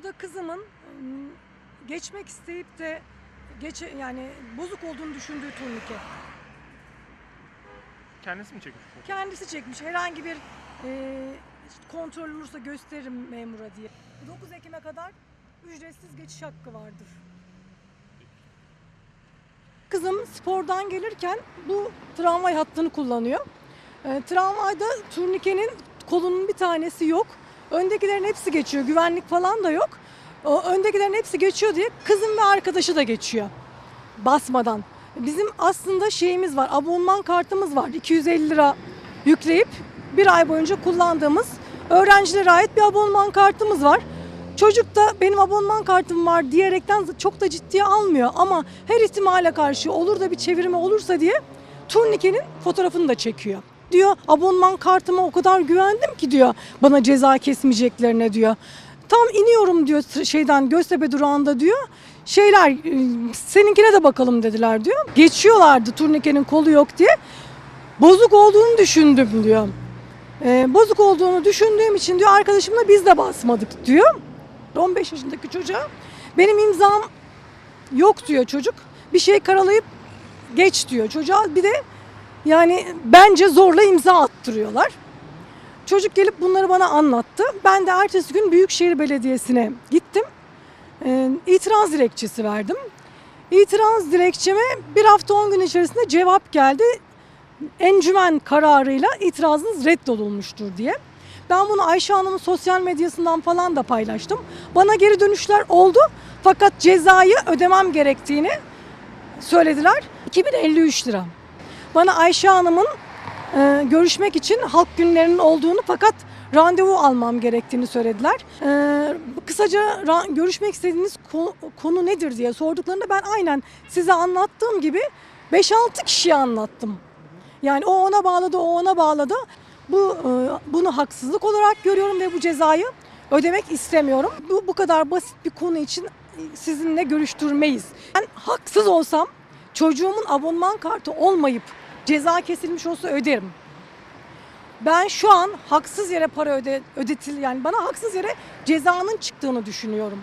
Bu da kızımın ım, geçmek isteyip de geç yani bozuk olduğunu düşündüğü turnike. Kendisi mi çekmiş? Kendisi çekmiş. Herhangi bir e, kontrol olursa gösteririm memura diye. 9 Ekim'e kadar ücretsiz geçiş hakkı vardır. Kızım spordan gelirken bu tramvay hattını kullanıyor. E, tramvayda turnikenin kolunun bir tanesi yok. Öndekilerin hepsi geçiyor. Güvenlik falan da yok. O öndekilerin hepsi geçiyor diye kızım ve arkadaşı da geçiyor. Basmadan. Bizim aslında şeyimiz var. Abonman kartımız var. 250 lira yükleyip bir ay boyunca kullandığımız öğrencilere ait bir abonman kartımız var. Çocuk da benim abonman kartım var diyerekten çok da ciddiye almıyor ama her ihtimale karşı olur da bir çevirme olursa diye turnikenin fotoğrafını da çekiyor. Diyor abonman kartıma o kadar güvendim ki diyor bana ceza kesmeyeceklerine diyor. Tam iniyorum diyor şeyden Göztepe durağında diyor. Şeyler e, seninkine de bakalım dediler diyor. Geçiyorlardı turnikenin kolu yok diye. Bozuk olduğunu düşündüm diyor. Ee, bozuk olduğunu düşündüğüm için diyor arkadaşımla biz de basmadık diyor. 15 yaşındaki çocuğa benim imzam yok diyor çocuk. Bir şey karalayıp geç diyor çocuğa. Bir de yani bence zorla imza attırıyorlar. Çocuk gelip bunları bana anlattı. Ben de ertesi gün Büyükşehir Belediyesi'ne gittim. Ee, itiraz dilekçesi verdim. İtiraz dilekçeme bir hafta 10 gün içerisinde cevap geldi. Encümen kararıyla itirazınız reddolunmuştur diye. Ben bunu Ayşe Hanım'ın sosyal medyasından falan da paylaştım. Bana geri dönüşler oldu fakat cezayı ödemem gerektiğini söylediler. 2053 lira. Bana Ayşe Hanım'ın e, görüşmek için halk günlerinin olduğunu fakat randevu almam gerektiğini söylediler. E, kısaca görüşmek istediğiniz ko- konu nedir diye sorduklarında ben aynen size anlattığım gibi 5-6 kişiye anlattım. Yani o ona bağladı, o ona bağladı. Bu e, bunu haksızlık olarak görüyorum ve bu cezayı ödemek istemiyorum. Bu bu kadar basit bir konu için sizinle görüştürmeyiz. Ben haksız olsam çocuğumun abonman kartı olmayıp ceza kesilmiş olsa öderim. Ben şu an haksız yere para öde, ödetil yani bana haksız yere cezanın çıktığını düşünüyorum.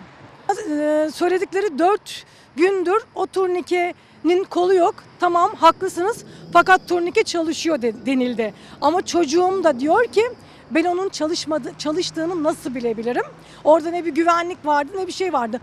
Ee, söyledikleri 4 gündür o turnikenin kolu yok. Tamam haklısınız fakat turnike çalışıyor de- denildi. Ama çocuğum da diyor ki ben onun çalışmadı, çalıştığını nasıl bilebilirim? Orada ne bir güvenlik vardı ne bir şey vardı.